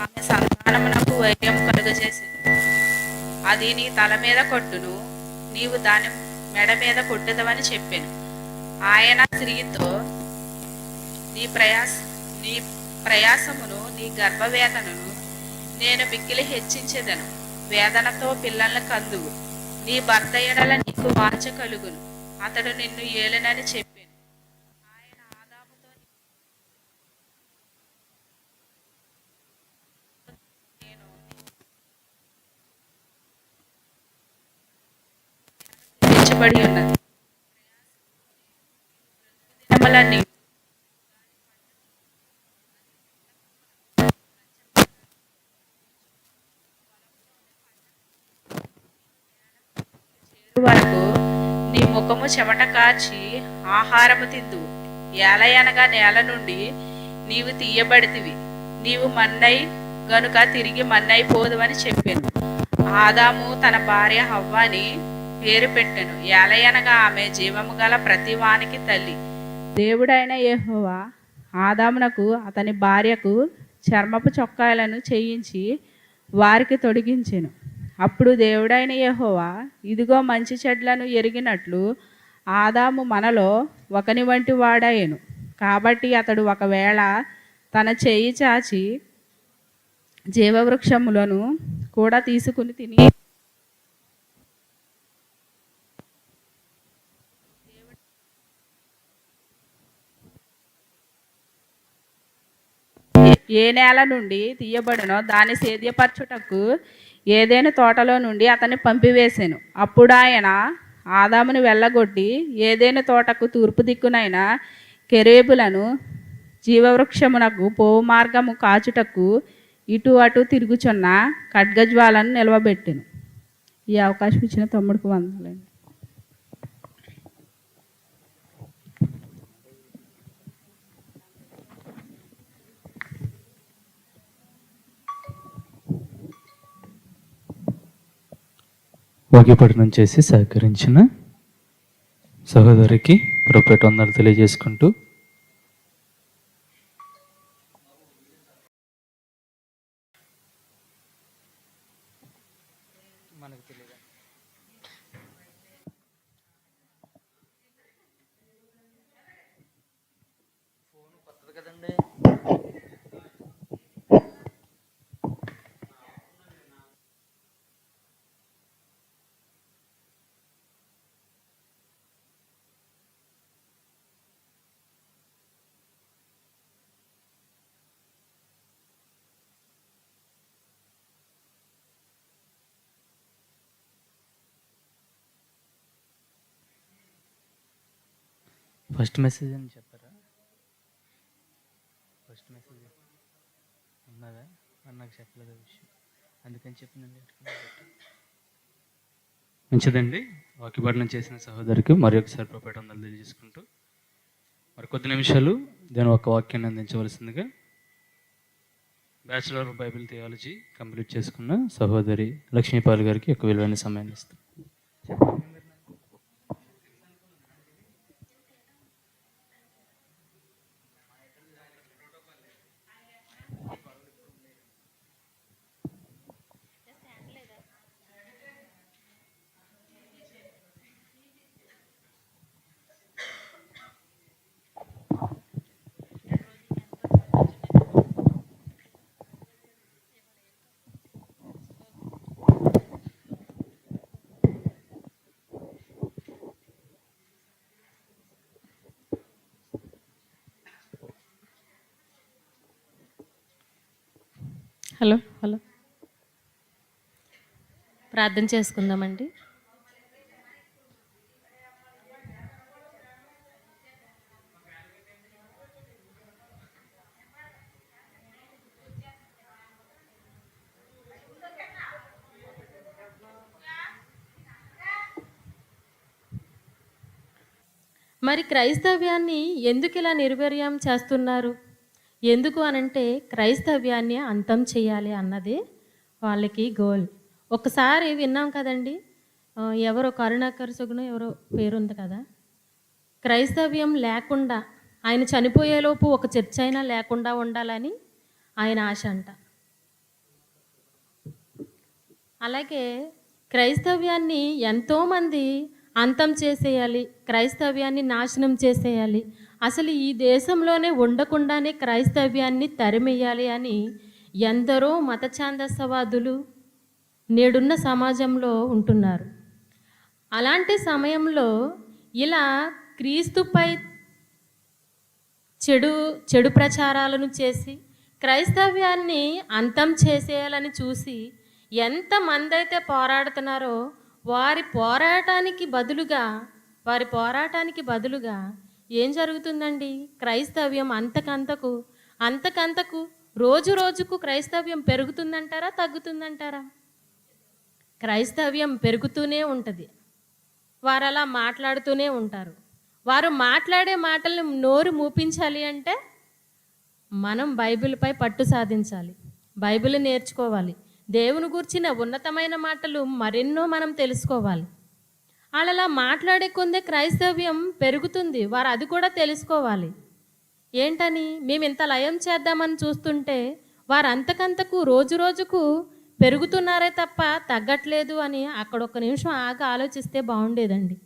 ఆమె సంతానమునకు వైర్యం కలుగజేసి అది నీ తల మీద కొట్టును నీవు దాని మెడ మీద కొట్టుదవని చెప్పాను. ఆయన స్త్రీతో నీ ప్రయాస నీ ప్రయాసమును నీ గర్భవేదనను నేను మిక్కిలి హెచ్చించేదను. వేదనతో పిల్లలను కందువు. నీ భర్త ఎడల నీకు వాంచ కలుగును. అతడు నిన్ను ఏలనని చెప్పి హెచ్చబడి ఉన్నది వరకు నీ ముఖము చెమట కాచి ఆహారము తిందు. ఏలయనగా నేల నుండి నీవు తీయబడితివి. నీవు మన్నై గనుక తిరిగి మన్నైపోదు అని చెప్పాను. ఆదాము తన భార్య హవ్వాని పేరు పెట్టెను. ఏలయనగా ఆమె జీవము గల ప్రతివానికి తల్లి. దేవుడైన యెహోవా ఆదామునకు అతని భార్యకు చర్మపు చొక్కాయలను చేయించి వారికి తొడిగించెను. అప్పుడు దేవుడైన యెహోవా ఇదిగో మంచి చెడ్లను ఎరిగినట్లు ఆదాము మనలో ఒకని వంటి వాడాయను కాబట్టి అతడు ఒకవేళ తన చేయి చాచి జీవవృక్షములను కూడా తీసుకుని తిని ఏ నేల నుండి తీయబడినో దాన్ని సేద్యపరచుటకు ఏదైనా తోటలో నుండి అతన్ని పంపివేశాను అప్పుడు ఆయన ఆదామును వెళ్ళగొట్టి ఏదైనా తోటకు తూర్పు దిక్కునైన కెరేబులను జీవవృక్షమునకు పోవు మార్గము కాచుటకు ఇటు అటు తిరుగుచున్న ఖడ్గజ్వాలను నిలవబెట్టెను. ఈ అవకాశం ఇచ్చిన తమ్ముడికి వందలండి వాక్యపఠనం చేసి సహకరించిన సహోదరికి ప్రొపేట్ వందలు తెలియజేసుకుంటూ ఫస్ట్ మెసేజ్ అని చెప్పారా? First message. ఉన్నదా? మరి నాకు చెప్పలేదు విషయం. అందుకని చెప్పినండి మంచిదండి. వాక్యపఠనం చేసిన సహోదరికి మరి ఒకసారి ప్రొపేట వందలు తెలియజేసుకుంటూ మరి కొద్ది నిమిషాలు దాని ఒక వాక్యాన్ని అందించవలసిందిగా bachelor of bible theology complete చేసుకున్న సహోదరి లక్ష్మీపాల్ గారికి ఒక విలువైన సమయాన్ని ఇస్తాం హలో. హలో. ప్రార్థన చేసుకుందామండి. మరి క్రైస్తవ్యాన్ని ఎందుకు ఇలా నిర్వీర్యం చేస్తున్నారు? ఎందుకు అనంటే క్రైస్తవ్యాన్ని అంతం చేయాలి అన్నది వాళ్ళకి గోల్. ఒకసారి విన్నాం కదండి ఎవరో కరుణాకర్ సుగుణం ఎవరో పేరుంది కదా. క్రైస్తవ్యం లేకుండా ఆయన చనిపోయేలోపు ఒక చర్చ అయినా లేకుండా ఉండాలని ఆయన ఆశ అంట. అలాగే క్రైస్తవ్యాన్ని ఎంతోమంది అంతం చేసేయాలి క్రైస్తవ్యాన్ని నాశనం చేసేయాలి అసలు ఈ దేశంలోనే ఉండకుండానే క్రైస్తవ్యాన్ని తరిమేయాలి అని ఎందరో మత ఛాందసవాదులు నేడున్న సమాజంలో ఉంటున్నారు. అలాంటి సమయంలో ఇలా క్రీస్తుపై చెడు చెడు ప్రచారాలను చేసి క్రైస్తవ్యాన్ని అంతం చేసేయాలని చూసి ఎంతమంది అయితే పోరాడుతున్నారో వారి పోరాటానికి బదులుగా వారి పోరాటానికి బదులుగా ఏం జరుగుతుందండి? క్రైస్తవ్యం అంతకంతకు అంతకంతకు రోజు రోజుకు క్రైస్తవ్యం పెరుగుతుందంటారా తగ్గుతుందంటారా? క్రైస్తవ్యం పెరుగుతూనే ఉంటుంది. వారు అలా మాట్లాడుతూనే ఉంటారు. వారు మాట్లాడే మాటలను నోరు మూపించాలి అంటే మనం బైబిల్పై పట్టు సాధించాలి. బైబిల్ నేర్చుకోవాలి. దేవుని గురించిన ఉన్నతమైన మాటలు మరెన్నో మనం తెలుసుకోవాలి. వాళ్ళలా మాట్లాడే కొందే క్రైస్తవ్యం పెరుగుతుంది. వారు అది కూడా తెలుసుకోవాలి. ఏంటని? మేము ఇంత లయం చేద్దామని చూస్తుంటే వారు అంతకంతకు రోజు రోజుకు పెరుగుతున్నారే తప్ప తగ్గట్లేదు అని అక్కడ ఒక నిమిషం ఆగి ఆలోచిస్తే బాగుండేదండి.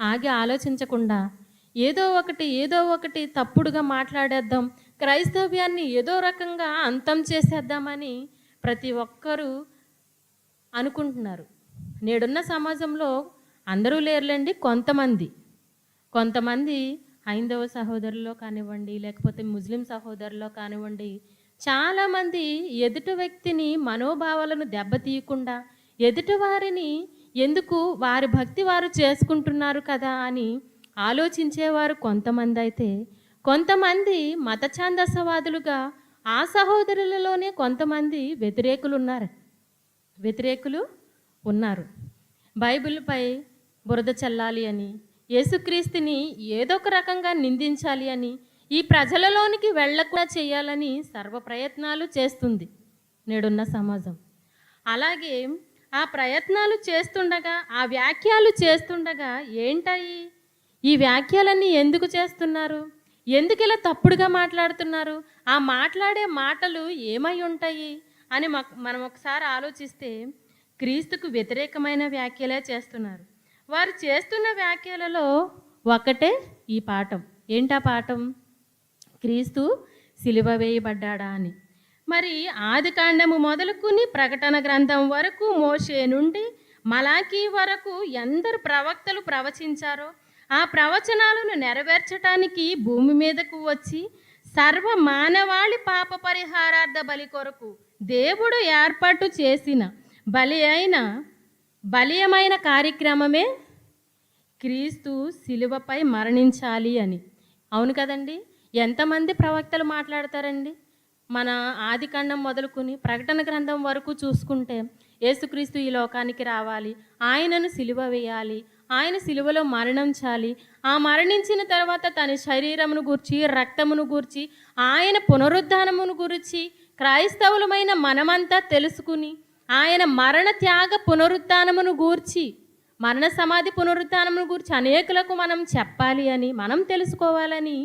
ఆగి ఆలోచించకుండా ఏదో ఒకటి ఏదో ఒకటి తప్పుడుగా మాట్లాడేద్దాం క్రైస్తవ్యాన్ని ఏదో రకంగా అంతం చేసేద్దామని ప్రతి ఒక్కరూ అనుకుంటున్నారు. నేడున్న సమాజంలో అందరూ లేరులేండి కొంతమంది. కొంతమంది హైందవ సహోదరులో కానివ్వండి లేకపోతే ముస్లిం సహోదరులో కానివ్వండి చాలామంది ఎదుటి వ్యక్తిని మనోభావాలను దెబ్బతీయకుండా ఎదుటి వారిని ఎందుకు వారి భక్తి వారు చేసుకుంటున్నారు కదా అని ఆలోచించేవారు కొంతమంది అయితే కొంతమంది మత ఛాందసవాదులుగా ఆ సహోదరులలోనే కొంతమంది వ్యతిరేకులు ఉన్నారు వ్యతిరేకులు ఉన్నారు. బైబిల్పై బురద చల్లాలి అని యేసుక్రీస్తుని ఏదో ఒక రకంగా నిందించాలి అని ఈ ప్రజలలోనికి వెళ్ళకుండా చేయాలని సర్వ ప్రయత్నాలు చేస్తుంది నేడున్న సమాజం. అలాగే ఆ ప్రయత్నాలు చేస్తుండగా ఆ వ్యాఖ్యలు చేస్తుండగా ఏంటాయి ఈ వ్యాఖ్యలన్నీ ఎందుకు చేస్తున్నారు? ఎందుకు ఇలా తప్పుడుగా మాట్లాడుతున్నారు? ఆ మాట్లాడే మాటలు ఏమై ఉంటాయి అని మనం ఒకసారి ఆలోచిస్తే క్రీస్తుకు వ్యతిరేకమైన వ్యాఖ్యలే చేస్తున్నారు. వారు చేస్తున్న వ్యాఖ్యలలో ఒకటే ఈ పాఠం. ఏంటా పాఠం? క్రీస్తు సిలువ వేయబడ్డాడా అని. మరి ఆది కాండము మొదలుకుని ప్రకటన గ్రంథం వరకు మోషే నుండి మలాకీ వరకు ఎందరు ప్రవక్తలు ప్రవచించారో ఆ ప్రవచనాలను నెరవేర్చటానికి భూమి మీదకు వచ్చి సర్వ మానవాళి పాప పరిహారార్థ బలి కొరకు దేవుడు ఏర్పాటు చేసిన బలి అయిన బలీయమైన కార్యక్రమమే క్రీస్తు శిలువపై మరణించాలి అని. అవును కదండి? ఎంతమంది ప్రవక్తలు మాట్లాడతారండి? మన ఆదికాండం మొదలుకుని ప్రకటన గ్రంథం వరకు చూసుకుంటే యేసుక్రీస్తు ఈ లోకానికి రావాలి ఆయనను సిలువ వేయాలి ఆయన సిలువలో మరణించాలి ఆ మరణించిన తర్వాత తన శరీరమును గూర్చి రక్తమును గూర్చి ఆయన పునరుద్ధానమును గురించి క్రైస్తవులమైన మనమంతా తెలుసుకుని ఆయన మరణ త్యాగ పునరుద్ధానమును గూర్చి మరణ సమాధి పునరుద్ధానమును గూర్చి అనేకులకు మనం చెప్పాలి అని మనం తెలుసుకోవాలని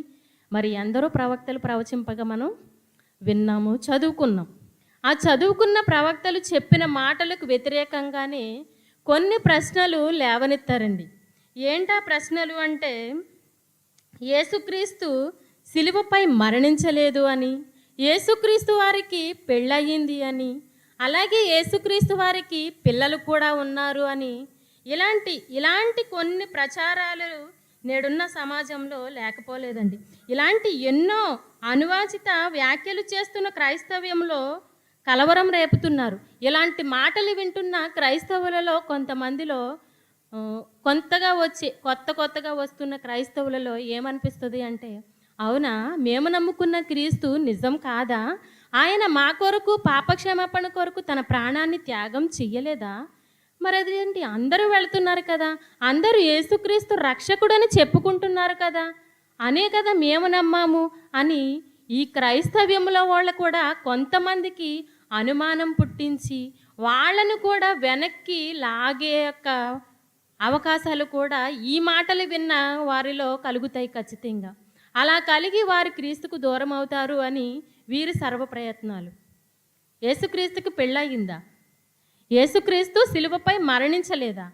మరి ఎందరో ప్రవక్తలు ప్రవచింపగా మనం విన్నాము చదువుకున్నాం. ఆ చదువుకున్న ప్రవక్తలు చెప్పిన మాటలకు వ్యతిరేకంగానే కొన్ని ప్రశ్నలు లేవనెత్తారండి. ఏంటా ప్రశ్నలు అంటే యేసుక్రీస్తు శిలువపై మరణించలేదు అని యేసుక్రీస్తు వారికి పెళ్ళయింది అని అలాగే యేసుక్రీస్తు వారికి పిల్లలు కూడా ఉన్నారు అని ఇలాంటి ఇలాంటి కొన్ని ప్రచారాలు నేడున్న సమాజంలో లేకపోలేదండి. ఇలాంటి ఎన్నో అనువాచిత వ్యాఖ్యలు చేస్తున్న క్రైస్తవ్యంలో కలవరం రేపుతున్నారు. ఇలాంటి మాటలు వింటున్న క్రైస్తవులలో కొంతమందిలో కొంతగా వచ్చి కొత్త కొత్తగా వస్తున్న క్రైస్తవులలో ఏమనిపిస్తుంది అంటే అవునా మేము నమ్ముకున్న క్రీస్తు నిజం కాదా? ఆయన మా కొరకు పాపక్షమాపణ కొరకు తన ప్రాణాన్ని త్యాగం చెయ్యలేదా? మరి అదేంటి అందరూ వెళ్తున్నారు కదా. అందరూ యేసుక్రీస్తు రక్షకుడని చెప్పుకుంటున్నారు కదా. అనే కదా మేము నమ్మాము అని ఈ క్రైస్తవ్యంలో వాళ్ళు కూడా కొంతమందికి అనుమానం పుట్టించి వాళ్ళను కూడా వెనక్కి లాగే యొక్క అవకాశాలు కూడా ఈ మాటలు విన్న వారిలో కలుగుతాయి ఖచ్చితంగా. అలా కలిగి వారు క్రీస్తుకు దూరం అవుతారు అని వీరి సర్వ ప్రయత్నాలు. యేసుక్రీస్తుకి పెళ్ళయిందా? యేసుక్రీస్తు సిలువపై మరణించలేదా?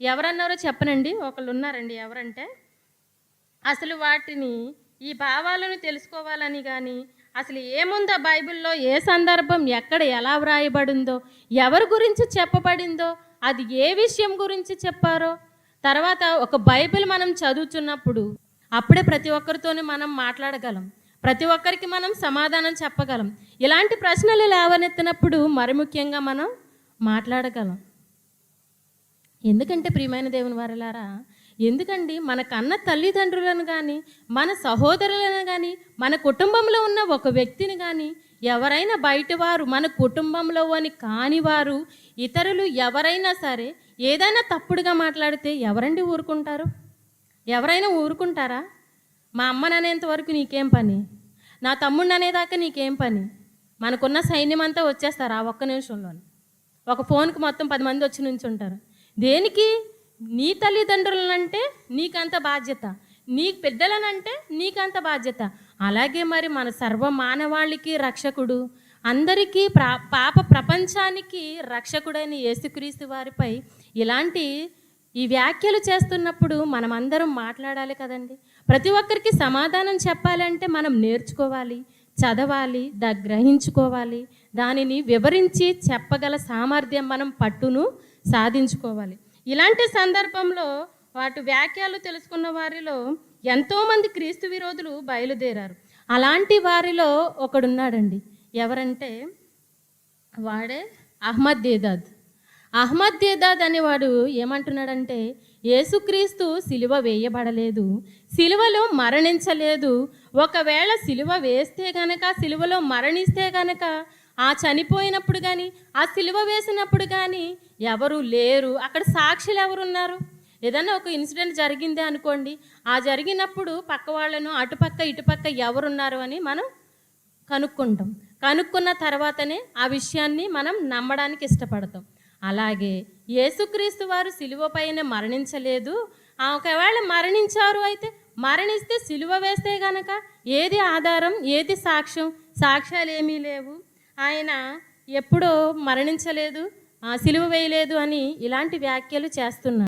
ఎవరన్నారో చెప్పనండి. ఒకళ్ళు ఉన్నారండి ఎవరంటే అసలు వాటిని ఈ భావాలను తెలుసుకోవాలని కానీ అసలు ఏముందో బైబిల్లో ఏ సందర్భం ఎక్కడ ఎలా వ్రాయబడిందో ఎవరి గురించి చెప్పబడిందో అది ఏ విషయం గురించి చెప్పారో తర్వాత ఒక బైబిల్ మనం చదువుతున్నప్పుడు అప్పుడే ప్రతి ఒక్కరితోనే మనం మాట్లాడగలం. ప్రతి ఒక్కరికి మనం సమాధానం చెప్పగలం. ఇలాంటి ప్రశ్నలు లేవనెత్తినప్పుడు మరి ముఖ్యంగా మనం మాట్లాడగలం. ఎందుకంటే ప్రియమైన దేవుని వారలారా ఎందుకండి మన కన్న తల్లిదండ్రులను కానీ మన సహోదరులను కానీ మన కుటుంబంలో ఉన్న ఒక వ్యక్తిని కానీ ఎవరైనా బయట వారు మన కుటుంబంలో అని కాని వారు ఇతరులు ఎవరైనా సరే ఏదైనా తప్పుడుగా మాట్లాడితే ఎవరండి ఊరుకుంటారు? ఎవరైనా ఊరుకుంటారా? మా అమ్మని అనేంత వరకు నీకేం పని? నా తమ్ముడిని అనేదాకా నీకేం పని? మనకున్న సైన్యం అంతా వచ్చేస్తారు ఆ ఒక్క నిమిషంలోనే. ఒక ఫోన్కి మొత్తం పది మంది వచ్చి నుంచి ఉంటారు దేనికి? నీ తల్లిదండ్రులనంటే నీకంత బాధ్యత. నీ పెద్దలనంటే నీకంత బాధ్యత. అలాగే మరి మన సర్వ మానవాళికి రక్షకుడు. అందరికీ ప్రా పాప ప్రపంచానికి రక్షకుడైన యేసుక్రీస్తు వారిపై ఇలాంటి ఈ వ్యాఖ్యలు చేస్తున్నప్పుడు మనమందరం మాట్లాడాలి కదండి. ప్రతి ఒక్కరికి సమాధానం చెప్పాలంటే మనం నేర్చుకోవాలి చదవాలి దా గ్రహించుకోవాలి. దానిని వివరించి చెప్పగల సామర్థ్యం మనం పట్టును సాధించుకోవాలి. ఇలాంటి సందర్భంలో వాటి వ్యాఖ్యలు తెలుసుకున్న వారిలో ఎంతోమంది క్రీస్తు విరోధులు బయలుదేరారు. అలాంటి వారిలో ఒకడున్నాడండి. ఎవరంటే వాడే అహ్మద్ దేదాద్ అహ్మద్ దేదాద్ అనేవాడు ఏమంటున్నాడంటే యేసుక్రీస్తు సిలువ వేయబడలేదు సిలువలో మరణించలేదు. ఒకవేళ సిలువ వేస్తే గనక సిలువలో మరణిస్తే గనక ఆ చనిపోయినప్పుడు కానీ ఆ సిలువ వేసినప్పుడు కానీ ఎవరు లేరు. అక్కడ సాక్షులు ఎవరున్నారు? ఏదైనా ఒక ఇన్సిడెంట్ జరిగిందే అనుకోండి. ఆ జరిగినప్పుడు పక్క వాళ్ళను అటుపక్క ఇటుపక్క ఎవరున్నారు అని మనం కనుక్కుంటాం. కనుక్కున్న తర్వాతనే ఆ విషయాన్ని మనం నమ్మడానికి ఇష్టపడతాం. అలాగే యేసుక్రీస్తు వారు సిలువ పైన మరణించలేదు. ఆ ఒకవేళ మరణించారు అయితే మరణిస్తే సిలువ వేస్తే గనక ఏది ఆధారం ఏది సాక్ష్యం? సాక్ష్యాలు ఏమీ లేవు. ఆయన ఎప్పుడో మరణించలేదు సిలువ వేయలేదు అని ఇలాంటి వ్యాఖ్యలు చేస్తున్నారు.